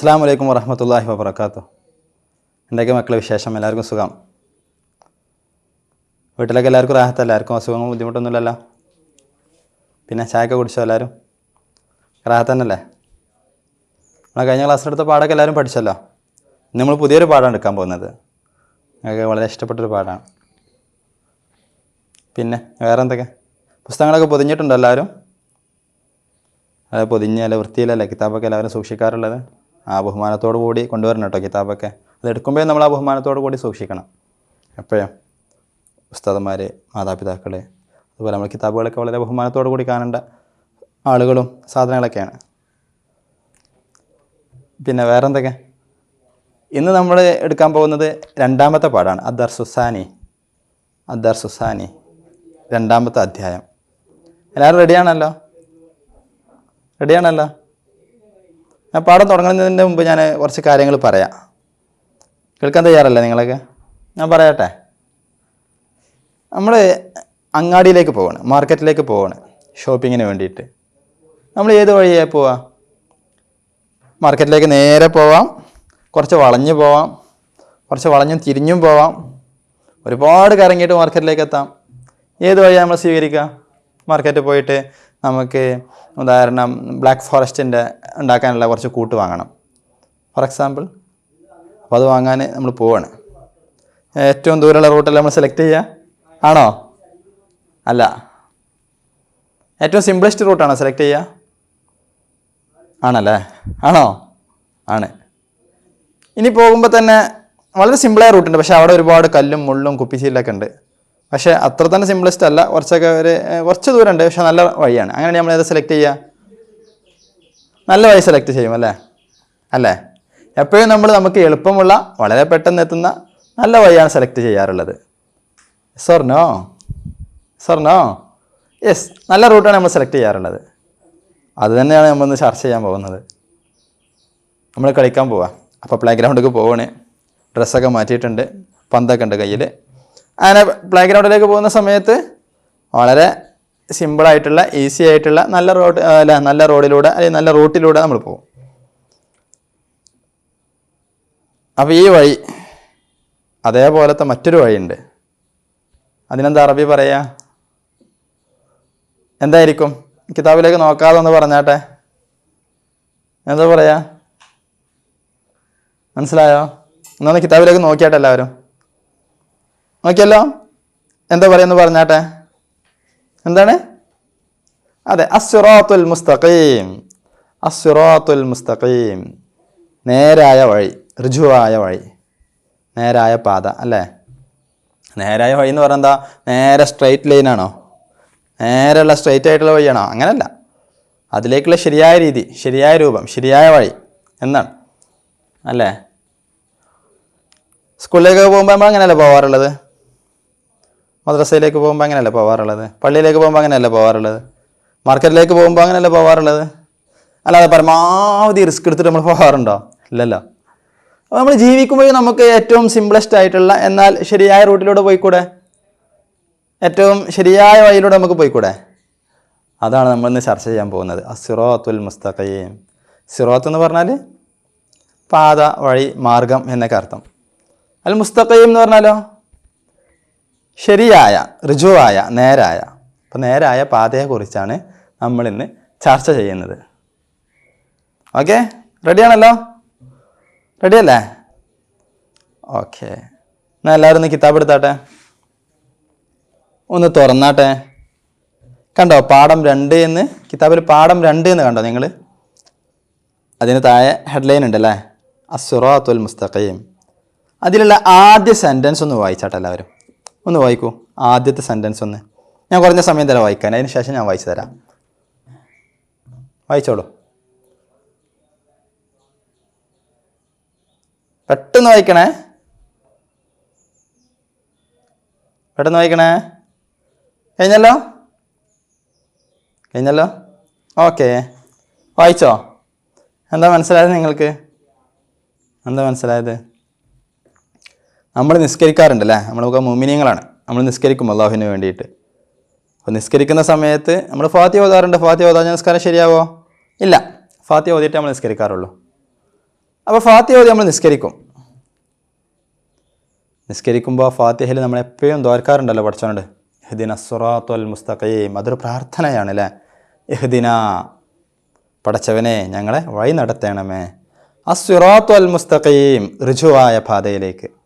അസ്സാം വലൈക്കും വറഹമത്തല്ലാഹി വാബർക്കാത്തു എന്തൊക്കെ മക്കളെ വിശേഷം? എല്ലാവർക്കും സുഖം. വീട്ടിലൊക്കെ എല്ലാവർക്കും റാഹത്ത് എല്ലാവർക്കും അസുഖങ്ങളും ബുദ്ധിമുട്ടൊന്നുമില്ലല്ലോ? പിന്നെ ചായയൊക്കെ കുടിച്ചോ എല്ലാവരും? റാഹത്ത് തന്നെയല്ലേ നമ്മളെ കഴിഞ്ഞ ക്ലാസ്സിലെടുത്ത പാടൊക്കെ എല്ലാവരും പഠിച്ചല്ലോ? നമ്മൾ പുതിയൊരു പാടാണ് എടുക്കാൻ പോകുന്നത്. ഞങ്ങൾക്ക് വളരെ ഇഷ്ടപ്പെട്ടൊരു പാടാണ്. പിന്നെ വേറെ എന്തൊക്കെ പുസ്തകങ്ങളൊക്കെ പൊതിഞ്ഞിട്ടുണ്ടോ എല്ലാവരും? അത് പൊതിഞ്ഞ് അല്ല വൃത്തിയിലല്ലേ? കിതാബൊക്കെ എല്ലാവരും സൂക്ഷിക്കാറുള്ളത്? ആ ബഹുമാനത്തോടു കൂടി കൊണ്ടുവരണം കേട്ടോ കിതാബൊക്കെ. അത് എടുക്കുമ്പോഴേ നമ്മൾ ആ ബഹുമാനത്തോടു കൂടി സൂക്ഷിക്കണം. എപ്പോഴും? ഉസ്താദന്മാർ മാതാപിതാക്കൾ അതുപോലെ നമ്മൾ കിതാബുകളൊക്കെ വളരെ ബഹുമാനത്തോടു കൂടി കാണേണ്ട ആളുകളും സാധനങ്ങളൊക്കെയാണ്. പിന്നെ വേറെ എന്തൊക്കെ ഇന്ന് നമ്മൾ എടുക്കാൻ പോകുന്നത് രണ്ടാമത്തെ പാടാണ് അദ്ദർ സുസാനി അദ്ദർ സുസാനി രണ്ടാമത്തെ അധ്യായം. എല്ലാവരും റെഡിയാണല്ലോ റെഡിയാണല്ലോ ഞാൻ പാഠം തുടങ്ങുന്നതിന്റെ മുമ്പ് ഞാൻ കുറച്ച് കാര്യങ്ങൾ പറയാം. കേൾക്കാൻ തയ്യാറല്ലേ നിങ്ങളൊക്കെ? ഞാൻ പറയട്ടെ. നമ്മൾ അങ്ങാടിയിലേക്ക് പോവാണ് മാർക്കറ്റിലേക്ക് പോവാണ് ഷോപ്പിങ്ങിന് വേണ്ടിയിട്ട്. നമ്മൾ ഏത് വഴിയായി പോവാം? മാർക്കറ്റിലേക്ക് നേരെ പോവാം കുറച്ച് വളഞ്ഞു പോവാം കുറച്ച് വളഞ്ഞും തിരിഞ്ഞും പോവാം. ഒരുപാട് കറങ്ങിയിട്ട് മാർക്കറ്റിലേക്ക് എത്താം. ഏത് വഴിയാണ് നമ്മൾ സ്വീകരിക്കുക? മാർക്കറ്റിൽ പോയിട്ട് നമുക്ക് ഉദാഹരണം ബ്ലാക്ക് ഫോറസ്റ്റിന്റെ ഉണ്ടാക്കാനുള്ള കുറച്ച് കൂട്ട് വാങ്ങണം. ഫോർ എക്സാമ്പിൾ അപ്പോൾ അത് വാങ്ങാൻ നമ്മൾ പോവാണ്. ഏറ്റവും ദൂരമുള്ള റൂട്ടല്ല നമ്മൾ സെലക്ട് ചെയ്യുക ആണോ? അല്ല. ഏറ്റവും സിംപ്ലസ്റ്റ് റൂട്ടാണോ സെലക്ട് ചെയ്യുക ആണല്ലേ? ആണോ? ആണ്. ഇനി പോകുമ്പോൾ തന്നെ വളരെ സിമ്പിളായ റൂട്ടുണ്ട് പക്ഷേ അവിടെ ഒരുപാട് കല്ലും മുള്ളും കുപ്പിശീലൊക്കെ ഉണ്ട്. പക്ഷേ അത്ര തന്നെ സിംപ്ലസ്റ്റ് അല്ല. കുറച്ചൊക്കെ ഒരു കുറച്ച് ദൂരമുണ്ട് പക്ഷേ നല്ല വഴിയാണ്. അങ്ങനെ നമ്മൾ ഏത് സെലക്ട് ചെയ്യുക? നല്ല വഴി സെലക്ട് ചെയ്യും അല്ലേ? അല്ലേ? എപ്പോഴും നമ്മൾ നമുക്ക് എളുപ്പമുള്ള വളരെ പെട്ടെന്ന് എത്തുന്ന നല്ല വഴിയാണ് സെലക്ട് ചെയ്യാറുള്ളത്. സ്വർണോ നോ യെസ് നല്ല റൂട്ടാണ് നമ്മൾ സെലക്ട് ചെയ്യാറുള്ളത്. അത് തന്നെയാണ് നമ്മളിന്ന് ചർച്ച ചെയ്യാൻ പോകുന്നത്. നമ്മൾ കളിക്കാൻ പോവാം. അപ്പോൾ പ്ലേ ഗ്രൗണ്ടിലേക്ക് പോവാണ്. ഡ്രസ്സൊക്കെ മാറ്റിയിട്ടുണ്ട്. പന്തൊക്കെ ഉണ്ട് കയ്യിൽ അങ്ങനെ പ്ലേ ഗ്രൗണ്ടിലേക്ക് പോകുന്ന സമയത്ത് വളരെ സിമ്പിളായിട്ടുള്ള ഈസി ആയിട്ടുള്ള നല്ല റോഡ് അല്ല നല്ല റോഡിലൂടെ അല്ലെങ്കിൽ നല്ല റൂട്ടിലൂടെ നമ്മൾ പോകും. അപ്പോൾ ഈ വഴി അതേപോലത്തെ മറ്റൊരു വഴിയുണ്ട്. അതിനെന്താ അറബി പറയാ? എന്തായിരിക്കും? കിതാബിലേക്ക് നോക്കാതെ ഒന്ന് പറഞ്ഞാട്ടെ. എന്താ പറയാ? മനസ്സിലായോ? എന്നൊന്ന് കിതാബിലേക്ക് നോക്കിയാട്ടെ എല്ലാവരും. നോക്കിയല്ലോ? എന്താ പറയുന്നു പറഞ്ഞാട്ടെ? എന്താണ്? അതെ അസുറാത്തുൽ മുസ്തഖീം. അസുറാത്തുൽ മുസ്തഖീം. നേരായ വഴി ഋജുവായ വഴി. നേരായ പാത അല്ലേ? നേരായ വഴി എന്ന് പറഞ്ഞാൽ എന്താ? നേരെ സ്ട്രെയിറ്റ് ലൈനാണോ നേരെയുള്ള സ്ട്രെയിറ്റ് ആയിട്ടുള്ള വഴിയാണോ? അങ്ങനല്ല. അതിലേക്കുള്ള ശരിയായ രീതി ശരിയായ രൂപം ശരിയായ വഴി എന്നാണ്. അല്ലേ? സ്കൂളിലേക്ക് പോകുമ്പോൾ നമ്മൾ അങ്ങനെയല്ലേ പോകാറുള്ളത് മദ്രസയിലേക്ക് പോകുമ്പോൾ അങ്ങനെയല്ല പോകാറുള്ളത് പള്ളിയിലേക്ക് പോകുമ്പോൾ അങ്ങനെയല്ല പോകാറുള്ളത് മാർക്കറ്റിലേക്ക് പോകുമ്പോൾ അങ്ങനെയല്ല പോകാറുള്ളത് അല്ലാതെ പരമാവധി റിസ്ക് എടുത്തിട്ട് നമ്മൾ പോകാറുണ്ടോ ഇല്ലല്ലോ. അപ്പോൾ നമ്മൾ ജീവിക്കുമ്പോഴും നമുക്ക് ഏറ്റവും സിംപ്ലസ്റ്റ് ആയിട്ടുള്ള എന്നാൽ ശരിയായ റൂട്ടിലൂടെ പോയിക്കൂടെ? ഏറ്റവും ശരിയായ വഴിയിലൂടെ നമുക്ക് പോയിക്കൂടെ? അതാണ് നമ്മൾ ഇന്ന് ചർച്ച ചെയ്യാൻ പോകുന്നത്. അസിറോത്തുൽ മുസ്തഖയും സിറോത്ത് എന്ന് പറഞ്ഞാൽ പാത വഴി മാർഗം എന്നൊക്കെ അർത്ഥം. അൽ മുസ്തഖയും എന്ന് പറഞ്ഞാലോ? ശരിയായ ഋജുവായ നേരായ. അപ്പോൾ നേരായ പാതയെക്കുറിച്ചാണ് നമ്മളിന്ന് ചർച്ച ചെയ്യുന്നത്. ഓക്കെ? റെഡിയാണല്ലോ? റെഡിയല്ലേ? ഓക്കെ. എന്നാൽ എല്ലാവരും ഒന്ന് കിതാബ് എടുത്താട്ടെ? ഒന്ന് തുറന്നാട്ടെ? കണ്ടോ പാഠം രണ്ട് എന്ന് കിതാബിൽ പാഠം രണ്ട് എന്ന് കണ്ടോ നിങ്ങൾ അതിന് താഴെ ഹെഡ്ലൈൻ ഉണ്ടല്ലേ? അസുറാത്തുൽ മുസ്തഖീം. അതിലുള്ള ആദ്യ സെന്റൻസ് ഒന്ന് വായിച്ചാട്ടെ എല്ലാവരും. ഒന്ന് വായിക്കൂ. ആദ്യത്തെ സെന്റൻസ് ഒന്ന്. ഞാൻ കുറഞ്ഞ സമയം തരാം വായിക്കാൻ. അതിന് ശേഷം ഞാൻ വായിച്ചു തരാം. വായിച്ചോളൂ. പെട്ടെന്ന് വായിക്കണേ. പെട്ടെന്ന് വായിക്കണേ. കഴിഞ്ഞല്ലോ? കഴിഞ്ഞല്ലോ? ഓക്കെ. വായിച്ചോ? എന്താ മനസ്സിലായത് നിങ്ങൾക്ക്? എന്താ മനസ്സിലായത്? നമ്മൾ നിസ്കരിക്കാറുണ്ടല്ലേ? നമ്മളൊക്കെ മുമിനിയങ്ങളാണ് നമ്മൾ നിസ്കരിക്കും അള്ളാഹുവിന് വേണ്ടിയിട്ട്. അപ്പോൾ നിസ്കരിക്കുന്ന സമയത്ത് നമ്മൾ ഫാത്തി ഓതാറുണ്ട്. ഫാത്തി ഓതാ നിസ്കാരം ശരിയാവോ? ഇല്ല. ഫാത്തി ഓതിയിട്ട് നമ്മൾ നിസ്കരിക്കാറുള്ളൂ. അപ്പോൾ ഫാത്തി ഓതി നമ്മൾ നിസ്കരിക്കും. നിസ്കരിക്കുമ്പോൾ ഫാത്തിഹയിൽ നമ്മൾ എപ്പോഴും തോർക്കാറുണ്ടല്ലോ പഠിച്ചോണ്ട് എഹ്ദിന സുറാത്തുൽ മുസ്തഖീം. അതൊരു പ്രാർത്ഥനയാണ് അല്ലേ? എഹ്ദിന പടച്ചവനെ ഞങ്ങളെ വഴി നടത്തണമേ. അസുറാത്തുൽ മുസ്തഖീം ഋജുവായ പാതയിലേക്ക്.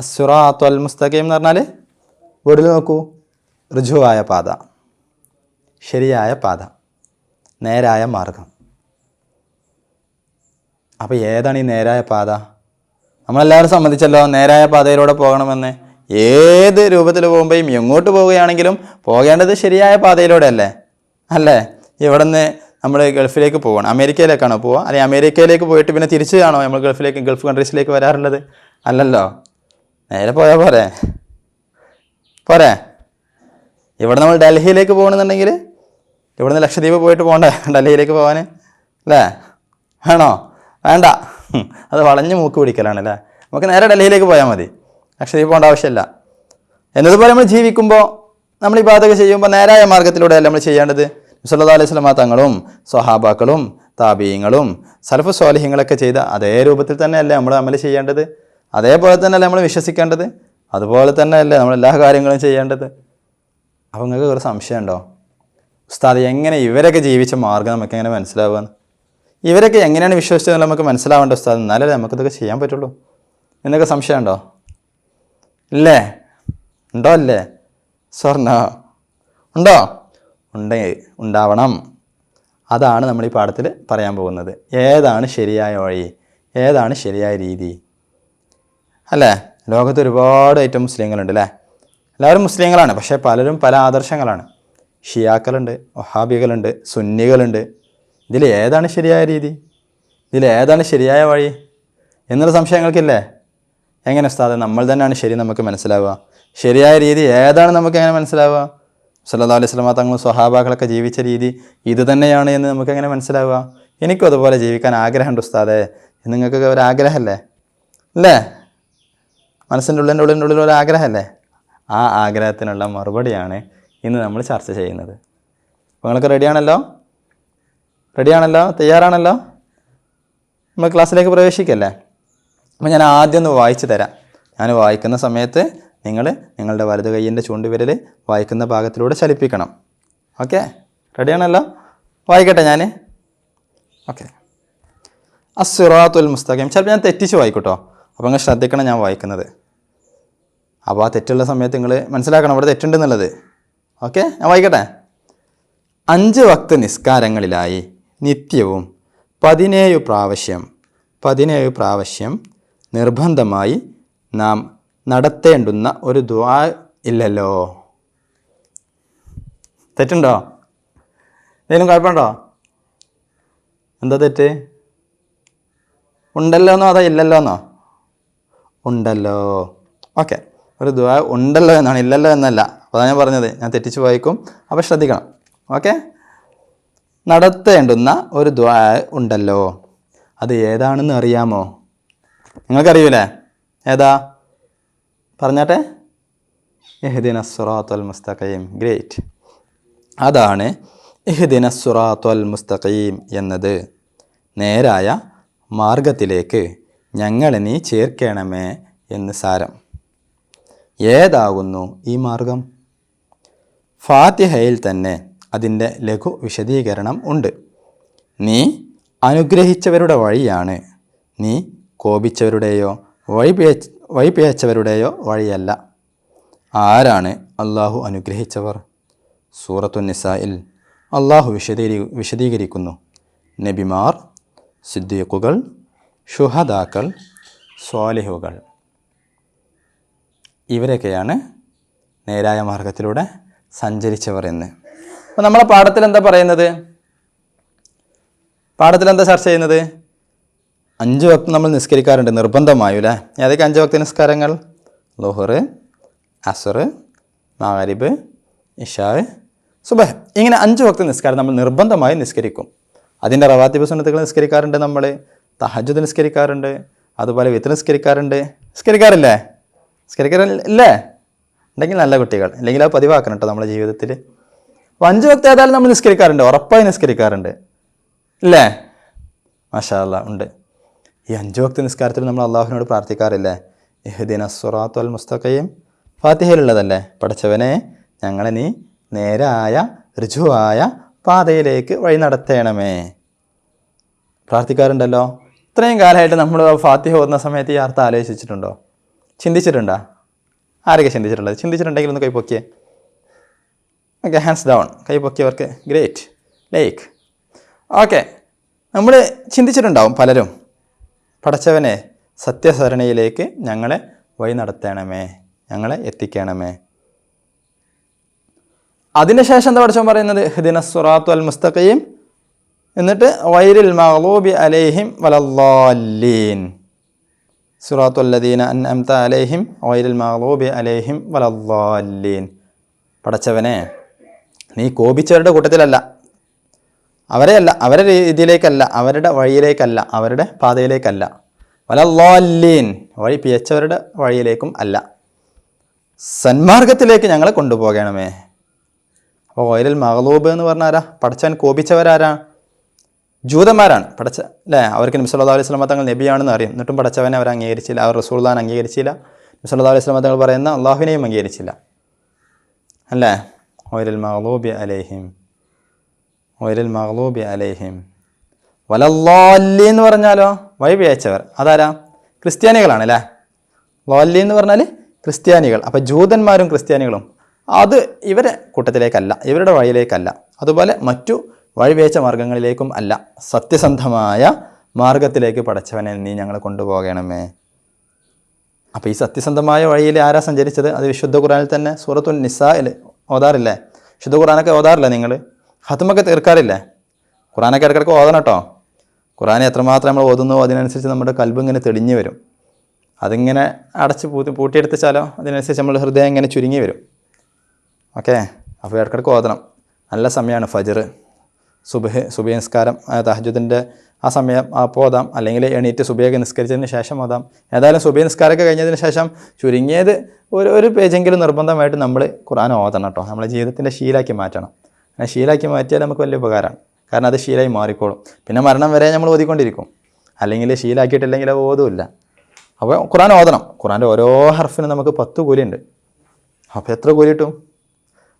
അസുറാത്തു അൽ മുസ്തഖീം എന്ന് പറഞ്ഞാൽ വീട്ടിൽ നോക്കൂ ഋജുവായ പാത ശരിയായ പാത നേരായ മാർഗം. അപ്പോൾ ഏതാണ് ഈ നേരായ പാത? നമ്മളെല്ലാവരും സംബന്ധിച്ചല്ലോ നേരായ പാതയിലൂടെ പോകണമെന്ന്. ഏത് രൂപത്തിൽ പോകുമ്പോഴും എങ്ങോട്ട് പോവുകയാണെങ്കിലും പോകേണ്ടത് ശരിയായ പാതയിലൂടെ അല്ലേ? അല്ലേ ഇവിടെ നിന്ന് നമ്മൾ ഗൾഫിലേക്ക് പോകണം അമേരിക്കയിലേക്കാണോ പോവുക? അല്ലെങ്കിൽ അമേരിക്കയിലേക്ക് പോയിട്ട് പിന്നെ തിരിച്ചാണോ നമ്മൾ ഗൾഫിലേക്ക് ഗൾഫ് കൺട്രീസിലേക്ക് വരാറുള്ളത്? അല്ലല്ലോ. നേരെ പോയാൽ പോരെ. പോരെ. ഇവിടെ നമ്മൾ ഡൽഹിയിലേക്ക് പോകണമെന്നുണ്ടെങ്കിൽ ഇവിടുന്ന് ലക്ഷദ്വീപ് പോയിട്ട് പോകണ്ടേ? ഡൽഹിയിലേക്ക് പോകാൻ അല്ലേ? വേണോ? വേണ്ട. അത് വളഞ്ഞ് മൂക്ക് പിടിക്കലാണ് അല്ലേ? നമുക്ക് നേരെ ഡൽഹിയിലേക്ക് പോയാൽ മതി. ലക്ഷദ്വീപ് പോകേണ്ട ആവശ്യമില്ല. എന്നതുപോലെ നമ്മൾ ജീവിക്കുമ്പോൾ നമ്മൾ ഈ പാതക ചെയ്യുമ്പോൾ നേരായ മാർഗത്തിലൂടെയല്ല നമ്മൾ ചെയ്യേണ്ടത്? മുസല്ലാ അലൈഹി സ്വലമ തങ്ങളും സ്വഹാബാക്കളും താബീങ്ങളും സലഫ് സ്വാലിഹ്യങ്ങളൊക്കെ ചെയ്ത അതേ രൂപത്തിൽ തന്നെയല്ലേ നമ്മൾ അമൽ ചെയ്യേണ്ടത്? അതേപോലെ തന്നെയല്ലേ നമ്മൾ വിശ്വസിക്കേണ്ടത്? അതുപോലെ തന്നെയല്ലേ നമ്മൾ എല്ലാ കാര്യങ്ങളും ചെയ്യേണ്ടത്? അപ്പോൾ നിങ്ങൾക്ക് ഒരു സംശയമുണ്ടോ ഉസ്താദ് എങ്ങനെ ഇവരൊക്കെ ജീവിച്ച മാർഗം നമുക്ക് എങ്ങനെ മനസ്സിലാവുകയെന്ന് ഇവരൊക്കെ എങ്ങനെയാണ് വിശ്വസിച്ചത് നമുക്ക് മനസ്സിലാവേണ്ട ഉസ്താദ്? എന്നാലേ നമുക്കിതൊക്കെ ചെയ്യാൻ പറ്റുള്ളൂ. എന്നൊക്കെ സംശയമുണ്ടോ ഇല്ലേ? ഉണ്ടോ അല്ലേ സ്വർണ? ഉണ്ടോ? ഉണ്ടേ ഉണ്ടാവണം. അതാണ് നമ്മൾ ഈ പാഠത്തിൽ പറയാൻ പോകുന്നത്. ഏതാണ് ശരിയായ വഴി? ഏതാണ് ശരിയായ രീതി? അല്ലേ? ലോകത്ത് ഒരുപാട് ഐറ്റം മുസ്ലിങ്ങളുണ്ട് അല്ലേ? എല്ലാവരും മുസ്ലിങ്ങളാണ് പക്ഷേ പലരും പല ആദർശങ്ങളാണ്. ഷിയാക്കളുണ്ട് വഹാബികളുണ്ട് സുന്നികളുണ്ട്. ഇതിൽ ഏതാണ് ശരിയായ രീതി? ഇതിൽ ഏതാണ് ശരിയായ വഴി? എന്നുള്ള സംശയങ്ങൾക്കില്ലേ? എങ്ങനെ ഉസ്താദ് നമ്മൾ തന്നെയാണ് ശരി നമുക്ക് മനസ്സിലാവുക. ശരിയായ രീതി ഏതാണ് നമുക്ക് എങ്ങനെ മനസ്സിലാവുക? സല്ലാ അലൈഹി സ്വലാമ തങ്ങളും സ്വഹാബാക്കളൊക്കെ ജീവിച്ച രീതി ഇത് തന്നെയാണ് എന്ന് നമുക്ക് എങ്ങനെ മനസ്സിലാവുക? എനിക്കും അതുപോലെ ജീവിക്കാൻ ആഗ്രഹമുണ്ട് ഉസ്താദേ. നിങ്ങൾക്കൊക്കെ ഒരു ആഗ്രഹമല്ലേ? അല്ലേ? മനസ്സിന്റെ ഉള്ളിന്റെ ഉള്ളിന്റെ ഉള്ളിൽ ഒരു ആഗ്രഹമല്ലേ? ആ ആഗ്രഹത്തിനുള്ള മറുപടിയാണ് ഇന്ന് നമ്മൾ ചർച്ച ചെയ്യുന്നത്. നിങ്ങൾക്ക് റെഡിയാണല്ലോ റെഡിയാണല്ലോ തയ്യാറാണല്ലോ? നമ്മൾ ക്ലാസ്സിലേക്ക് പ്രവേശിക്കല്ലേ? അപ്പോൾ ഞാൻ ആദ്യം ഒന്ന് വായിച്ചു തരാം. ഞാൻ വായിക്കുന്ന സമയത്ത് നിങ്ങൾ നിങ്ങളുടെ വലതു കൈയിന്റെ ചൂണ്ടുവിരൽ വായിക്കുന്ന ഭാഗത്തിലൂടെ ചലിപ്പിക്കണം. ഓക്കെ? റെഡിയാണല്ലോ വായിക്കട്ടെ ഞാൻ. ഓക്കെ. അസുറാത്തുൽ മുസ്തഖീം. ചിലപ്പോൾ ഞാൻ തെറ്റിച്ച് വായിക്കൂട്ടോ. അപ്പോൾ അങ്ങ് ശ്രദ്ധിക്കണം ഞാൻ വായിക്കുന്നത്. അപ്പോൾ ആ തെറ്റുള്ള സമയത്ത് നിങ്ങൾ മനസ്സിലാക്കണം ഇവിടെ തെറ്റുണ്ടെന്നുള്ളത്. ഓക്കെ? ഞാൻ വായിക്കട്ടെ. അഞ്ച് വക്ത നിസ്കാരങ്ങളിലായി നിത്യവും പതിനേഴ് പ്രാവശ്യം പതിനേഴ് പ്രാവശ്യം നിർബന്ധമായി നാം നടത്തേണ്ടുന്ന ഒരു ദ്വാ ഇല്ലല്ലോ. തെറ്റുണ്ടോ? എന്തെങ്കിലും കുഴപ്പമുണ്ടോ? എന്താ തെറ്റ്? ഉണ്ടല്ലോ എന്നോ അതോ ഇല്ലല്ലോ എന്നോ ഉണ്ടല്ലോ. ഓക്കെ. ഒരു ദ്വാ ഉണ്ടല്ലോ എന്നാണ് ഇല്ലല്ലോ എന്നല്ല. അതാണ് ഞാൻ പറഞ്ഞത്. ഞാൻ തെറ്റിച്ച് വായിക്കും. അപ്പോൾ ശ്രദ്ധിക്കണം. ഓക്കെ? നടത്തേണ്ടുന്ന ഒരു ദ്വാ ഉണ്ടല്ലോ. അത് ഏതാണെന്ന് അറിയാമോ? നിങ്ങൾക്കറിയൂലേ? ഏതാ? പറഞ്ഞാട്ടെ? എഹ്ദിന സുറാത്തുൽ മുസ്തഖീം. ഗ്രേറ്റ് അതാണ് ഇഹ്ദിന സുറാത്തുൽ മുസ്തഖീം എന്നത്. നേരായ മാർഗത്തിലേക്ക് ഞങ്ങളെ നീ ചേർക്കണമേ എന്ന് സാരം. ഏതാകുന്നു ഈ മാർഗം? ഫാത്തിഹയിൽ തന്നെ അതിന്റെ ലഘു വിശദീകരണം ഉണ്ട്. നീ അനുഗ്രഹിച്ചവരുടെ വഴിയാണ്. നീ കോപിച്ചവരുടെയോ വഴി പിഴച്ചവരുടെയോ വഴിയല്ല. ആരാണ് അള്ളാഹു അനുഗ്രഹിച്ചവർ? സൂറത്തു നിസായിൽ അള്ളാഹു വിശദീകരി വിശദീകരിക്കുന്നു. നബിമാർ സിദ്ദീഖുകൾ ഷുഹദാക്കൾ സ്വാലിഹുകൾ. ഇവരൊക്കെയാണ് നേരായ മാർഗത്തിലൂടെ സഞ്ചരിച്ചവർ എന്ന്. അപ്പോൾ നമ്മളെ പാഠത്തിൽ എന്താ പറയുന്നത്? പാഠത്തിൽ എന്താ ചർച്ച ചെയ്യുന്നത്? അഞ്ച് വക്ത് നമ്മൾ നിസ്കരിക്കാറുണ്ട് നിർബന്ധമായും അല്ലേ? ഏതൊക്കെ അഞ്ച് വക്ത നിസ്കാരങ്ങൾ? ലോഹർ അസർ മാരിബ് ഇഷാ സുബഹ്. ഇങ്ങനെ അഞ്ച് വക്ത നിസ്കാരം നമ്മൾ നിർബന്ധമായി നിസ്കരിക്കും. അതിന്റെ റവാത്തിബ് സുന്നത്തുകൾ നിസ്കരിക്കാറുണ്ട് നമ്മൾ തഹജുദ് നിസ്കരിക്കാറുണ്ട് അതുപോലെ വിത്ത് നിസ്കരിക്കാറുണ്ട്. നിസ്കരിക്കാറില്ലേ? നിസ്കരിക്കാറില്ലേ ഉണ്ടെങ്കിൽ നല്ല കുട്ടികൾ. അല്ലെങ്കിൽ അത് പതിവാക്കണം കേട്ടോ നമ്മുടെ ജീവിതത്തിൽ. അപ്പോൾ അഞ്ച് വക്ത ഏതായാലും നമ്മൾ നിസ്കരിക്കാറുണ്ട്. ഉറപ്പായി നിസ്കരിക്കാറുണ്ട്. ഇല്ലേ? മാഷാ അല്ലാ ഉണ്ട്. ഈ അഞ്ച് വക്ത നിസ്കാരത്തിൽ നമ്മൾ അള്ളാഹുവിനോട് പ്രാർത്ഥിക്കാറില്ലേ? ഇഹ്ദിന സുറാത്തു അൽ മുസ്തഖയും ഫാത്തിഹയിലുള്ളതല്ലേ? പഠിച്ചവനെ ഞങ്ങളെ നീ നേരായ ഋജുവായ പാതയിലേക്ക് വഴി നടത്തേണമേ. പ്രാർത്ഥിക്കാറുണ്ടല്ലോ? ഇത്രയും കാലമായിട്ട് നമ്മൾ ഫാത്തിഹ ഓതുന്ന സമയത്ത് ഈ അർത്ഥം ആലോചിച്ചിട്ടുണ്ടോ? ചിന്തിച്ചിട്ടുണ്ടോ? ആരൊക്കെ ചിന്തിച്ചിട്ടുള്ളത്? ചിന്തിച്ചിട്ടുണ്ടെങ്കിൽ ഒന്ന് കൈപ്പൊക്കിയേ ഓക്കെ ഹാൻഡ്സ് ഡൗൺ കൈപ്പൊക്കിയവർക്ക് ഗ്രേറ്റ് ലൈക്ക് ഓക്കെ നമ്മൾ ചിന്തിച്ചിട്ടുണ്ടാവും പലരും. പടച്ചവനെ സത്യസരണിയിലേക്ക് ഞങ്ങളെ വഴി നടത്തണമേ. ഞങ്ങളെ എത്തിക്കണമേ. അതിനുശേഷം എന്താ പഠിച്ചവൻ പറയുന്നത്? ഹിദിന സുറാത്തു അൽ മുസ്തഖയും എന്നിട്ട് വൈരിൽ മഹലൂബി അലൈഹിം വലല്ലാലീൻ സുറാത്തു അല്ലദീന അൻ അംത അലൈഹിം വൈരിൽ മഹലൂബി അലൈഹിം വലല്ലാലീൻ പടച്ചവനെ നീ കോപിച്ചവരുടെ കൂട്ടത്തിലല്ല. അവരെയല്ല അവരുടെ രീതിയിലേക്കല്ല അവരുടെ വഴിയിലേക്കല്ല അവരുടെ പാതയിലേക്കല്ല. വലല്ലാലീൻ വഴി പിയച്ചവരുടെ വഴിയിലേക്കും അല്ല. സന്മാർഗത്തിലേക്ക് ഞങ്ങളെ കൊണ്ടുപോകണമേ. അപ്പോൾ വൈരൽ മഹലൂബ് എന്ന് പറഞ്ഞാരാ? പടച്ചവൻ കോപിച്ചവരാരാ? ജൂതന്മാരാണ്. പടച്ച അല്ലേ? അവർക്ക് നബിസ്വല്ലാ അലൈഹി സ്വലമ തങ്ങൾ നബിയാണെന്ന് അറിയും. എന്നിട്ടും പടച്ചവനെ അവർ അംഗീകരിച്ചില്ല. അവർ റസൂൽദാൻ അംഗീകരിച്ചില്ല. നബിസ്വല്ലാ അലൈഹി സ്വലമ തങ്ങൾ പറയുന്ന അള്ളാഹുവിനെയും അംഗീകരിച്ചില്ല. അല്ലേ? ഒരിൽ മഹലൂബി അലേഹിം. ഒരിൽ മഹലൂബി അലേഹിം. വലല്ലോല്ലി എന്ന് പറഞ്ഞാലോ? വഴി അയച്ചവർ. അതാരാ? ക്രിസ്ത്യാനികളാണ് അല്ലേ? ലോല്ലി എന്ന് പറഞ്ഞാൽ ക്രിസ്ത്യാനികൾ. അപ്പോൾ ജൂതന്മാരും ക്രിസ്ത്യാനികളും. അത് ഇവരെ കൂട്ടത്തിലേക്കല്ല. ഇവരുടെ വഴിയിലേക്കല്ല. അതുപോലെ മറ്റു വഴിവേച്ച മാർഗങ്ങളിലേക്കും അല്ല സത്യസന്ധമായ മാർഗത്തിലേക്ക് പടച്ചവനെ നീ ഞങ്ങളെ കൊണ്ടുപോകണമേ. അപ്പോൾ ഈ സത്യസന്ധമായ വഴിയിൽ ആരാ സഞ്ചരിച്ചത്? അത് വിശുദ്ധ ഖുറാനിൽ തന്നെ സൂറത്തുൽ നിസായിൽ ഓതാറില്ലേ? വിശുദ്ധ ഖുറാനൊക്കെ ഓതാറില്ലേ നിങ്ങൾ ഹത്തുമൊക്കെ തീർക്കാറില്ലേ? ഖുറാനൊക്കെ ഇടയ്ക്കിടയ്ക്ക് ഓതണം കേട്ടോ ഖുറാൻ എത്രമാത്രം നമ്മൾ ഓതുന്നു അതിനനുസരിച്ച് നമ്മുടെ കൽബ് ഇങ്ങനെ തെളിഞ്ഞു വരും. അതിങ്ങനെ അടച്ച് പൂത്തി പൂട്ടിയെടുത്തിച്ചാലോ അതിനനുസരിച്ച് നമ്മൾ ഹൃദയം ഇങ്ങനെ ചുരുങ്ങി വരും. ഓക്കെ? അപ്പോൾ ഇടയ്ക്കിടയ്ക്ക് ഓതണം. നല്ല സമയമാണ് ഫജർ സുബഹ് നിസ്കാരം തഹജുദിന്റെ ആ സമയം അപ്പോൾ അല്ലെങ്കിൽ എണീറ്റ് സുബയൊക്കെ നിസ്കരിച്ചതിന് ശേഷം ഓതാം ഏതായാലും സുബഹി നിസ്കാരമൊക്കെ കഴിഞ്ഞതിന് ശേഷം ചുരുങ്ങിയത് ഒരു ഒരു പേജെങ്കിലും നിർബന്ധമായിട്ട് നമ്മൾ ഖുർആൻ ഓതണം കേട്ടോ. നമ്മളെ ജീവിതത്തിന്റെ ശീലാക്കി മാറ്റണം. അങ്ങനെ ശീലാക്കി മാറ്റിയാൽ നമുക്ക് വലിയ ഉപകാരമാണ്. കാരണം അത് ശീലായി മാറിക്കോളും. പിന്നെ മരണം വരെ നമ്മൾ ഓതിക്കൊണ്ടിരിക്കും. അല്ലെങ്കിൽ ശീലാക്കിയിട്ടില്ലെങ്കിൽ അത് ഓതുമില്ല. അപ്പോൾ ഖുർആൻ ഓതണം. ഖുർആന്റെ ഓരോ ഹർഫിനും നമുക്ക് പത്ത് കൂലിയുണ്ട്. അപ്പോൾ എത്ര കൂലി കിട്ടും?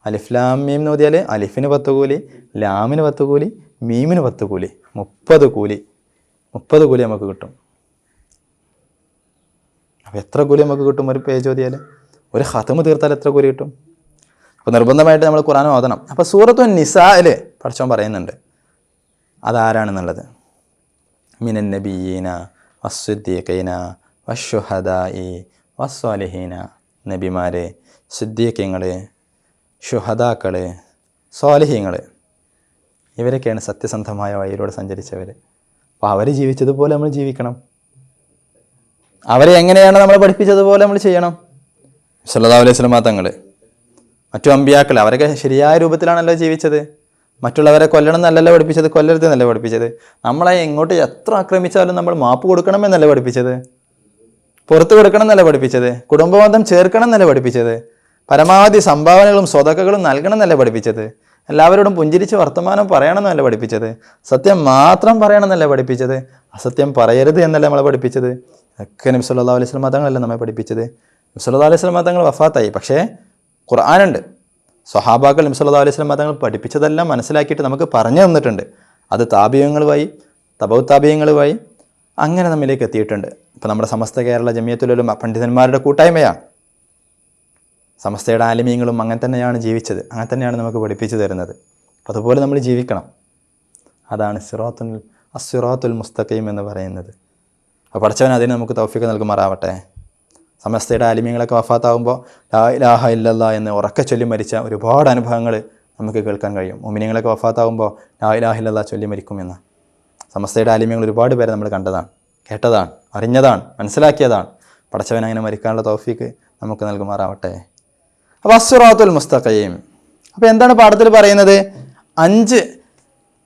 അലിഫ്ലാം മീം എന്ന് ഓതിയാൽ അലിഫിന് പത്ത് കൂലി ലാമിന് പത്ത് കൂലി മീമിന് പത്ത് കൂലി മുപ്പത് കൂലി. മുപ്പത് കൂലി നമുക്ക് കിട്ടും. അപ്പോൾ എത്ര കൂലി നമുക്ക് കിട്ടും ഒരു പേജ് ഓതിയാൽ ഒരു ഹതമ് തീർത്താൽ എത്ര കൂലി കിട്ടും? അപ്പോൾ നിർബന്ധമായിട്ട് നമ്മൾ ഖുറാൻ ഓതണം. അപ്പോൾ സൂറത്തു നിസായിൽ പഠിച്ചോൻ പറയുന്നുണ്ട്. അതാരാണെന്നുള്ളത്? മിനൻ നബീന വസ്സുദ്ദീഖീന വഷുഹദായി വസ്വാലിഹീന നബിമാരെ സിദ്ദീഖ്യങ്ങൾ ഷുഹദാക്കൾ സ്വാലിഹ്യങ്ങൾ ഇവരൊക്കെയാണ് സത്യസന്ധമായ വഴിയിലൂടെ സഞ്ചരിച്ചവർ അപ്പോൾ അവർ ജീവിച്ചതുപോലെ നമ്മൾ ജീവിക്കണം. അവരെ എങ്ങനെയാണ് നമ്മൾ പഠിപ്പിച്ചതുപോലെ നമ്മൾ ചെയ്യണം. സല്ലാ അലൈഹി സ്വലമാ തങ്ങൾ മറ്റു അമ്പിയാക്കൾ അവരൊക്കെ ശരിയായ രൂപത്തിലാണല്ലോ ജീവിച്ചത്. മറ്റുള്ളവരെ കൊല്ലണം എന്നല്ലല്ലോ പഠിപ്പിച്ചത് കൊല്ലരുത് എന്നല്ല പഠിപ്പിച്ചത്. നമ്മളെ എങ്ങോട്ട് എത്ര ആക്രമിച്ചാലും നമ്മൾ മാപ്പ് കൊടുക്കണം എന്നല്ല പഠിപ്പിച്ചത്. പുറത്തു കൊടുക്കണം എന്നല്ല പഠിപ്പിച്ചത്. കുടുംബബന്ധം ചേർക്കണം എന്നല്ല പഠിപ്പിച്ചത്. പരമാവധി സംഭാവനകളും സ്വതക്കകളും നൽകണം എന്നല്ല പഠിപ്പിച്ചത്? എല്ലാവരോടും പുഞ്ചിരിച്ച് വർത്തമാനം പറയണമെന്നല്ല പഠിപ്പിച്ചത്? സത്യം മാത്രം പറയണമെന്നല്ല പഠിപ്പിച്ചത്? അസത്യം പറയരുത് എന്നല്ല നമ്മളെ പഠിപ്പിച്ചത്? ഒക്കെ നബി സല്ലല്ലാഹു അലൈഹി വസല്ലം തങ്ങളല്ല നമ്മെ പഠിപ്പിച്ചത്? നബി സല്ലല്ലാഹു അലൈഹി വസല്ലം തങ്ങൾ വഫാത്തായി. പക്ഷേ ഖുർആനുണ്ട്. സ്വഹാബാക്കൾ നബി സല്ലല്ലാഹു അലൈഹി വസല്ലം തങ്ങൾ പഠിപ്പിച്ചതെല്ലാം മനസ്സിലാക്കിയിട്ട് നമുക്ക് പറഞ്ഞു തന്നിട്ടുണ്ട്. അത് താപീയങ്ങളുമായി വഴി തപൗ താപീയങ്ങൾ വഴി അങ്ങനെ നമ്മിലേക്ക് എത്തിയിട്ടുണ്ട്. ഇപ്പം നമ്മുടെ സമസ്ത കേരള ജമിയത്തുലും പണ്ഡിതന്മാരുടെ കൂട്ടായ്മയാണ്. സമസ്തയുടെ ആലിമീങ്ങളും അങ്ങനെ തന്നെയാണ് ജീവിച്ചത്. അങ്ങനെ തന്നെയാണ് നമുക്ക് പഠിപ്പിച്ചു തരുന്നത്. അപ്പോൾ അതുപോലെ നമ്മൾ ജീവിക്കണം. അതാണ് സിറാത്തുൽ അസിറാത്തുൽ മുസ്തഖീം എന്ന് പറയുന്നത്. അപ്പോൾ പഠിച്ചവൻ അതിന് നമുക്ക് തൗഫിക്ക് നൽകുമാറാവട്ടെ. സമസ്തയുടെ ആലിമീങ്ങളൊക്കെ വഫാത്താവുമ്പോൾ ലാ ഇലാഹ ഇല്ലല്ല എന്ന് ഉറക്കെ ചൊല്ലി മരിച്ച ഒരുപാട് അനുഭവങ്ങൾ നമുക്ക് കേൾക്കാൻ കഴിയും. ഉമിനിങ്ങളൊക്കെ വഫാത്താവുമ്പോൾ ലാ ഇലാഹ ഇല്ലല്ല ചൊല്ലി മരിക്കുമെന്ന്. സമസ്തയുടെ ആലിമ്യങ്ങൾ ഒരുപാട് പേരെ നമ്മൾ കണ്ടതാണ് കേട്ടതാണ് അറിഞ്ഞതാണ് മനസ്സിലാക്കിയതാണ്. പഠിച്ചവൻ അങ്ങനെ മരിക്കാനുള്ള തൗഫീക്ക് നമുക്ക് നൽകുമാറാവട്ടെ. അപ്പോൾ അസുറാത്തുൽ മുസ്തഖയും അപ്പോൾ എന്താണ് പാഠത്തിൽ പറയുന്നത്? അഞ്ച്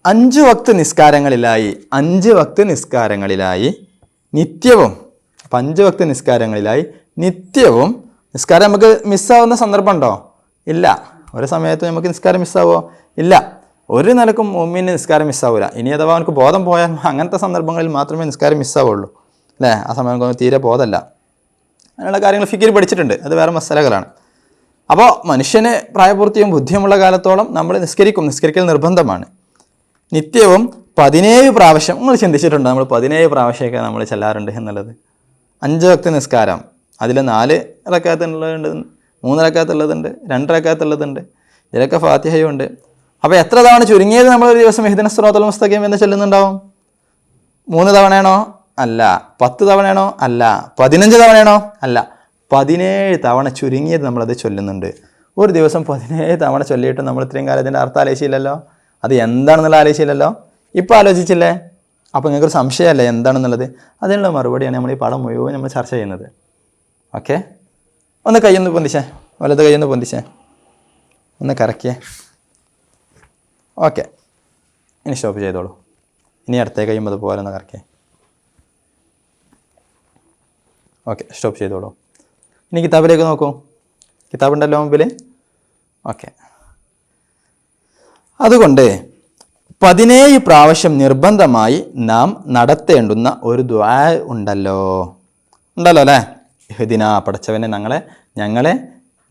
അഞ്ച് വക്ത് നിസ്കാരങ്ങളിലായി അഞ്ച് വക്ത് നിസ്കാരങ്ങളിലായി നിത്യവും അഞ്ച് വക്ത് നിസ്കാരങ്ങളിലായി നിത്യവും നിസ്കാരം നമുക്ക് മിസ്സാവുന്ന സന്ദർഭമുണ്ടോ? ഇല്ല. ഒരു സമയത്ത് നമുക്ക് നിസ്കാരം മിസ്സാവോ? ഇല്ല. ഒരു നിലക്കും മുമ്മിന് നിസ്കാരം മിസ്സാവില്ല ഇനി അഥവാ അവനക്ക് ബോധം പോയാൽ അങ്ങനത്തെ സന്ദർഭങ്ങളിൽ മാത്രമേ നിസ്കാരം മിസ്സാവുള്ളൂ. അല്ലേ? ആ സമയം തീരെ ബോധമല്ല. അങ്ങനെയുള്ള കാര്യങ്ങൾ ഫിക്കിർ പഠിച്ചിട്ടുണ്ട്. അത് വേറെ മസാലകളാണ്. അപ്പോൾ മനുഷ്യന് പ്രായപൂർത്തിയും ബുദ്ധിയുമുള്ള കാലത്തോളം നമ്മൾ നിസ്കരിക്കും. നിസ്കരിക്കൽ നിർബന്ധമാണ്. നിത്യവും പതിനേഴ് പ്രാവശ്യം നിങ്ങൾ ചിന്തിച്ചിട്ടുണ്ട്? നമ്മൾ പതിനേഴ് പ്രാവശ്യമൊക്കെ നമ്മൾ ചെല്ലാറുണ്ട് എന്നുള്ളത്. അഞ്ച് വക്ത നിസ്കാരം. അതിൽ നാല് റക്കാത്തുള്ളതുണ്ട് മൂന്ന് റക്കാത്തുള്ളതുണ്ട് രണ്ട് റക്കാത്തുള്ളതുണ്ട്. ഇതിലൊക്കെ ഫാത്തിഹയും ഉണ്ട് അപ്പോൾ എത്ര തവണ ചുരുങ്ങിയത് നമ്മൾ ഒരു ദിവസം ഹിദന സ്രോതല മുസ്തഖീം എന്ന് ചെല്ലുന്നുണ്ടാവും? മൂന്ന് തവണയാണോ? അല്ല. പത്ത് തവണയാണോ? അല്ല. പതിനഞ്ച് തവണയാണോ? അല്ല. പതിനേഴ് തവണ ചുരുങ്ങിയത് നമ്മളത് ചൊല്ലുന്നുണ്ട്. ഒരു ദിവസം പതിനേഴ് തവണ ചൊല്ലിയിട്ട് നമ്മൾ ഇത്രയും കാലം ഇതിന്റെ അർത്ഥം ആലോചിച്ചില്ലല്ലോ? അത് എന്താണെന്നുള്ള ആലോചിച്ചില്ലല്ലോ? ഇപ്പോൾ ആലോചിച്ചില്ലേ? അപ്പോൾ നിങ്ങൾക്കൊരു സംശയമല്ലേ എന്താണെന്നുള്ളത്? അതിനുള്ള മറുപടിയാണ് നമ്മൾ ഈ പടം മുഴുവൻ നമ്മൾ ചർച്ച ചെയ്യുന്നത്. ഓക്കെ? ഒന്ന് കയ്യൊന്ന് പൊന്തിച്ചേ. വലത് കയ്യൊന്ന് പൊന്തിച്ചേ. ഒന്ന് കറക്കിയേ. ഓക്കെ. ഇനി സ്റ്റോപ്പ് ചെയ്തോളൂ. ഇനി അടുത്തേ കഴിയുമ്പോൾ അതുപോലെ ഒന്ന് കറക്കേ ഓക്കെ സ്റ്റോപ്പ് ചെയ്തോളൂ. ഇനി കിതാബിലേക്ക് നോക്കൂ. കിതാബുണ്ടല്ലോ മുമ്പിൽ ഓക്കെ. അതുകൊണ്ട് പതിനേഴ് പ്രാവശ്യം നിർബന്ധമായി നാം നടത്തേണ്ടുന്ന ഒരു ദ്വാ ഉണ്ടല്ലോ. ഉണ്ടല്ലോ അല്ലേ? ഹെദിന പഠിച്ചവനെ ഞങ്ങളെ ഞങ്ങളെ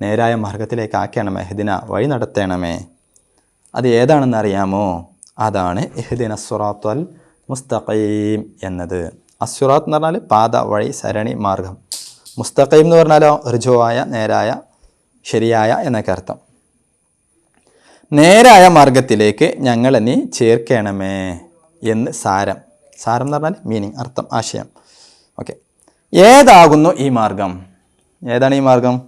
നേരായ മാർഗത്തിലേക്ക് ആക്കണമേ ഹെദിന വഴി നടത്തണമേ. അത് ഏതാണെന്ന് അറിയാമോ? അതാണ് ഇഹ്ദിന സുറാത്തുൽ മുസ്തഖീം എന്നത്. അസുറാത്ത് എന്ന് പറഞ്ഞാൽ പാത വഴി സരണി മാർഗം മുസ്തഖീം എന്ന് പറഞ്ഞാലോ? ഋജുവായ നേരായ ശരിയായ എന്നൊക്കെ അർത്ഥം. നേരായ മാർഗത്തിലേക്ക് ഞങ്ങൾ നീ ചേർക്കണമേ എന്ന് സാരം. സാരം എന്ന് പറഞ്ഞാൽ മീനിങ് അർത്ഥം ആശയം. ഓക്കെ ഏതാകുന്നു ഈ മാർഗം? ഏതാണ് ഈ മാർഗം?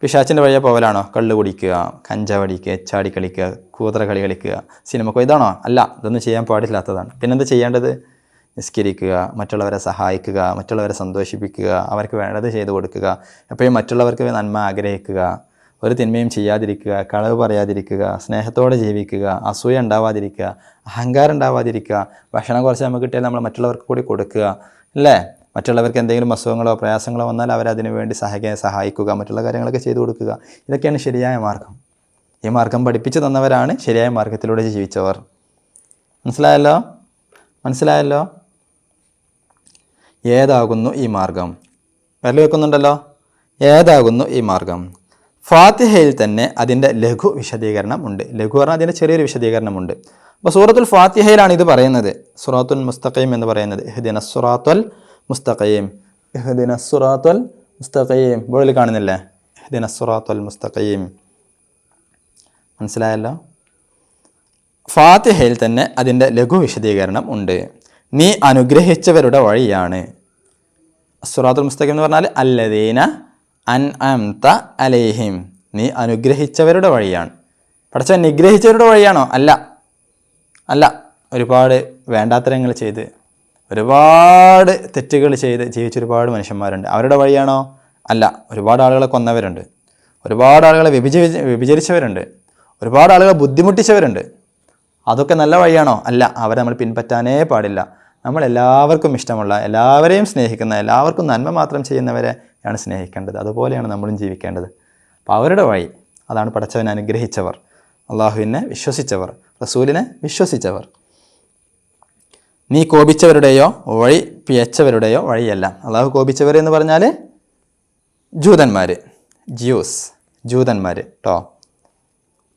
പിശാച്ചിന്റെ വഴിയെ പോവലാണോ? കള്ള് കുടിക്കുക കഞ്ചാവടിക്കുക ചാടി കളിക്കുക കൂതറ കളി കളിക്കുക. സിനിമക്കോ ഇതാണോ? അല്ല ഇതൊന്നും ചെയ്യാൻ പാടില്ലാത്തതാണ്. പിന്നെന്ത് ചെയ്യേണ്ടത്? നിസ്കരിക്കുക മറ്റുള്ളവരെ സഹായിക്കുക മറ്റുള്ളവരെ സന്തോഷിപ്പിക്കുക അവർക്ക് വേണ്ടത് ചെയ്തു കൊടുക്കുക എപ്പോഴും മറ്റുള്ളവർക്ക് നന്മ ആഗ്രഹിക്കുക ഒരു തിന്മയും ചെയ്യാതിരിക്കുക കളവ് പറയാതിരിക്കുക സ്നേഹത്തോടെ ജീവിക്കുക അസൂയ ഉണ്ടാവാതിരിക്കുക അഹങ്കാരം ഉണ്ടാവാതിരിക്കുക ഭക്ഷണം കുറച്ച് നമുക്ക് കിട്ടിയാൽ നമ്മൾ മറ്റുള്ളവർക്ക് കൂടി കൊടുക്കുക അല്ലേ? മറ്റുള്ളവർക്ക് എന്തെങ്കിലും അസുഖങ്ങളോ പ്രയാസങ്ങളോ വന്നാൽ അവരതിനു വേണ്ടി സഹായിക്കാൻ സഹായിക്കുക മറ്റുള്ള കാര്യങ്ങളൊക്കെ ചെയ്തു കൊടുക്കുക. ഇതൊക്കെയാണ് ശരിയായ മാർഗം. ഈ മാർഗം പഠിപ്പിച്ചു തന്നവരാണ് ശരിയായ മാർഗത്തിലൂടെ ജീവിച്ചവർ. മനസ്സിലായല്ലോ? മനസ്സിലായല്ലോ? ഏതാകുന്നു ഈ മാർഗം? വരൽ വെക്കുന്നുണ്ടല്ലോ. ഏതാകുന്നു ഈ മാർഗം? ഫാത്തിഹയിൽ തന്നെ അതിന്റെ ലഘു വിശദീകരണം ഉണ്ട്. ലഘു പറഞ്ഞാൽ അതിന്റെ ചെറിയൊരു വിശദീകരണമുണ്ട് അപ്പോൾ സൂറത്തുൽ ഫാത്തിഹയിലാണ് ഇത് പറയുന്നത്. സുറാത്തുൽ മുസ്തഖീം എന്ന് പറയുന്നത്. ഇഹ്ദിന സുറാത്തുൽ മുസ്തഖീം. ഇഹ്ദിന സുറാത്തുൽ മുസ്തഖീം. ബോളിൽ കാണുന്നില്ലേ? ഇഹ്ദിന സുറാത്തുൽ മുസ്തഖീം. മനസ്സിലായല്ലോ? ഫാത്തിഹയിൽ തന്നെ അതിന്റെ ലഘു വിശദീകരണം ഉണ്ട്. നീ അനുഗ്രഹിച്ചവരുടെ വഴിയാണ്. സുറാത്തുൽ മുസ്തഖിം എന്ന് പറഞ്ഞാൽ അല്ലദീന അൻ അംത അലേഹിം. നീ അനുഗ്രഹിച്ചവരുടെ വഴിയാണ്. പഠിച്ച നിഗ്രഹിച്ചവരുടെ വഴിയാണോ? അല്ല. അല്ല. ഒരുപാട് വേണ്ടാത്തരങ്ങൾ ചെയ്ത് ഒരുപാട് തെറ്റുകൾ ചെയ്ത് ജീവിച്ച ഒരുപാട് മനുഷ്യന്മാരുണ്ട്. അവരുടെ വഴിയാണോ? അല്ല. ഒരുപാട് ആളുകളെ കൊന്നവരുണ്ട്. ഒരുപാട് ആളുകളെ വിഭജി വിഭജിച്ചവരുണ്ട്. ഒരുപാട് ആളുകളെ ബുദ്ധിമുട്ടിച്ചവരുണ്ട്. അതൊക്കെ നല്ല വഴിയാണോ? അല്ല. അവരെ നമ്മൾ പിൻപറ്റാനേ പാടില്ല. നമ്മൾ എല്ലാവർക്കും ഇഷ്ടമുള്ള എല്ലാവരെയും സ്നേഹിക്കുന്ന എല്ലാവർക്കും നന്മ മാത്രം ചെയ്യുന്നവരെയാണ് സ്നേഹിക്കേണ്ടത്. അതുപോലെയാണ് നമ്മളും ജീവിക്കേണ്ടത്. അപ്പോൾ അവരുടെ വഴി അതാണ് പടച്ചവനെ അനുഗ്രഹിച്ചവർ. അള്ളാഹുവിനെ വിശ്വസിച്ചവർ റസൂലിനെ വിശ്വസിച്ചവർ. നീ കോപിച്ചവരുടെയോ വഴി പിയച്ചവരുടെയോ വഴിയല്ല. അള്ളാഹു കോപിച്ചവർ എന്ന് പറഞ്ഞാൽ ജൂതന്മാർ ജ്യൂസ് ജൂതന്മാർ കേട്ടോ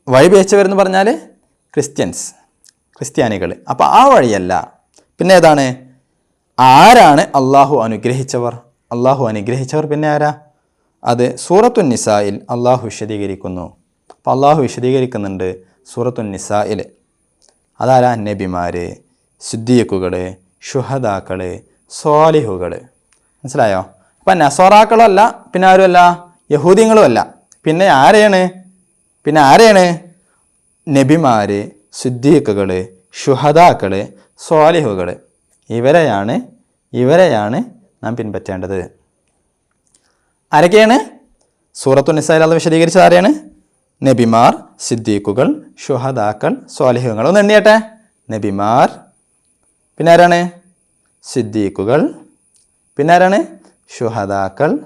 വഴി പിയച്ചവരെന്ന് പറഞ്ഞാൽ ക്രിസ്ത്യൻസ് ക്രിസ്ത്യാനികൾ അപ്പോൾ ആ വഴിയല്ല പിന്നെ ഏതാണ്? ആരാണ് അള്ളാഹു അനുഗ്രഹിച്ചവർ? അള്ളാഹു അനുഗ്രഹിച്ചവർ പിന്നെ ആരാ? അത് സൂറത്തു നിസായിൽ അള്ളാഹു വിശദീകരിക്കുന്നു. അപ്പോൾ അള്ളാഹു വിശദീകരിക്കുന്നുണ്ട് സൂറത്തു നിസായിൽ. അതാരാ? നബിമാർ സിദ്ദീഖുകൾ ഷുഹദാക്കൾ സ്വാലിഹുകൾ മനസ്സിലായോ? അപ്പം നസോറാക്കളും അല്ല പിന്നെ ആരുമല്ല? യഹൂദിങ്ങളും അല്ല പിന്നെ ആരെയാണ്? പിന്നെ ആരെയാണ്? നബിമാർ സിദ്ദീഖുകൾ ഷുഹദാക്കൾ സ്വാലിഹുകൾ ഇവരെയാണ് ഇവരെയാണ് നാം പിൻപറ്റേണ്ടത്. ആരൊക്കെയാണ്? സൂറത്തു നിസായിൽ അത് വിശദീകരിച്ചത് ആരെയാണ്? നബിമാർ സിദ്ദീഖുകൾ ഷുഹദാക്കൾ സ്വാലിഹുകൾ. ഒന്ന് എണ്ണിയട്ടെ. നബിമാർ പിന്നെ ആരാണ് സിദ്ദീഖുകൾ. പിന്നെ ആരാണ് ഷുഹദാക്കൾ.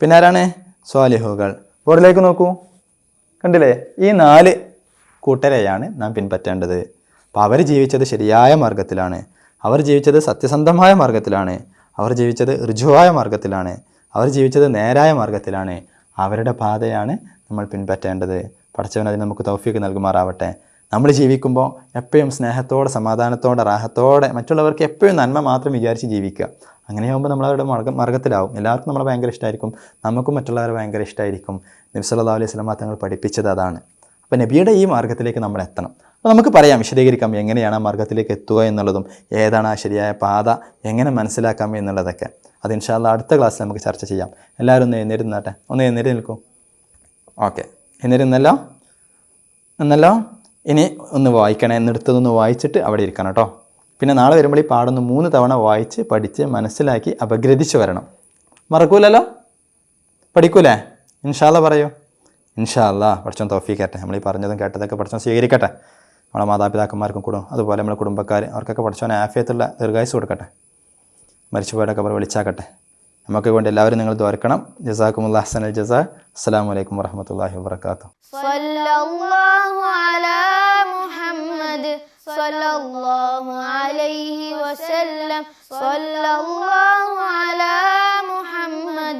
പിന്നെ ആരാണ് സ്വാലിഹുകൾ. ബോർഡിലേക്ക് നോക്കൂ. കണ്ടില്ലേ? ഈ നാല് കൂട്ടരെയാണ് നാം പിൻപറ്റേണ്ടത്. അപ്പോൾ അവർ ജീവിച്ചത് ശരിയായ മാർഗത്തിലാണ് അവർ ജീവിച്ചത് സത്യസന്ധമായ മാർഗത്തിലാണ് അവർ ജീവിച്ചത് ഋജുവായ മാർഗത്തിലാണ് അവർ ജീവിച്ചത് നേരായ മാർഗത്തിലാണ് അവരുടെ പാതയാണ് നമ്മൾ പിൻപറ്റേണ്ടത്. പഠിച്ചവൻ അതിന് നമുക്ക് തൗഫീക്ക് നൽകുമാറാവട്ടെ. നമ്മൾ ജീവിക്കുമ്പോൾ എപ്പോഴും സ്നേഹത്തോടെ സമാധാനത്തോടെ റാഹത്തോടെ മറ്റുള്ളവർക്ക് എപ്പോഴും നന്മ മാത്രം വിചാരിച്ച് ജീവിക്കുക. അങ്ങനെയാകുമ്പോൾ നമ്മൾ അവരുടെ മാർഗ മാർഗത്തിലാവും എല്ലാവർക്കും നമ്മളെ ഭയങ്കര ഇഷ്ടമായിരിക്കും നമുക്കും മറ്റുള്ളവരെ ഭയങ്കര ഇഷ്ടമായിരിക്കും നബി സല്ലല്ലാഹു അലൈഹി സ്വലമാ തങ്ങൾ പഠിപ്പിച്ചത് അതാണ്. അപ്പോൾ നബിയുടെ ഈ മാർഗത്തിലേക്ക് നമ്മൾ എത്തണം. അപ്പോൾ നമുക്ക് പറയാം വിശദീകരിക്കാം എങ്ങനെയാണ് ആ മാർഗത്തിലേക്ക് എത്തുക എന്നുള്ളതും ഏതാണ് ആ ശരിയായ പാത എങ്ങനെ മനസ്സിലാക്കാം എന്നുള്ളതൊക്കെ. അത് ഇൻഷാല്ല അടുത്ത ക്ലാസ്സിൽ നമുക്ക് ചർച്ച ചെയ്യാം. എല്ലാവരും ഒന്ന് എഴുന്നേറ്റ് നിന്നാട്ടെ ഒന്ന് എഴുന്നേറ്റ് നിൽക്കൂ. ഓക്കെ. എന്നേരും നല്ലോ എന്നല്ലോ ഇനി ഒന്ന് വായിക്കണേ. എന്നെടുത്തതൊന്ന് വായിച്ചിട്ട് അവിടെ ഇരിക്കണം കേട്ടോ. പിന്നെ നാളെ വരുമ്പോൾ ഈ പാടൊന്ന് മൂന്ന് തവണ വായിച്ച് പഠിച്ച് മനസ്സിലാക്കി അപഗ്രഥിച്ച് വരണം. മറക്കൂലല്ലോ? പഠിക്കൂലേ? ഇൻഷാല്ല പറയൂ. ഇൻഷാല്ല പഠിച്ചോ തോഫീക്കട്ടെ നമ്മൾ ഈ പറഞ്ഞതും കേട്ടതൊക്കെ പഠിച്ചോ സ്വീകരിക്കട്ടെ. നമ്മളെ മാതാപിതാക്കന്മാർക്കും കൂടും അതുപോലെ നമ്മളെ കുടുംബക്കാർ അവർക്കൊക്കെ പഠിച്ചോൻ ആഫിയത്തുള്ള ദീർഘായുസ് കൊടുക്കട്ടെ മരിച്ചുപോയതൊക്കെ അവർ വിളിച്ചാക്കട്ടെ നമുക്ക് വേണ്ടി എല്ലാവരും നിങ്ങൾ ദ്വാരക്കണം ജസാക്കുമുല്ലാ ഹസൻ അൽ ജസാ അസ്സാം വലൈക്കും വറഹമത്തല്ലാഹി വാബർക്കാത്തു صلى الله على محمد صلى الله عليه وسلم صلى الله على محمد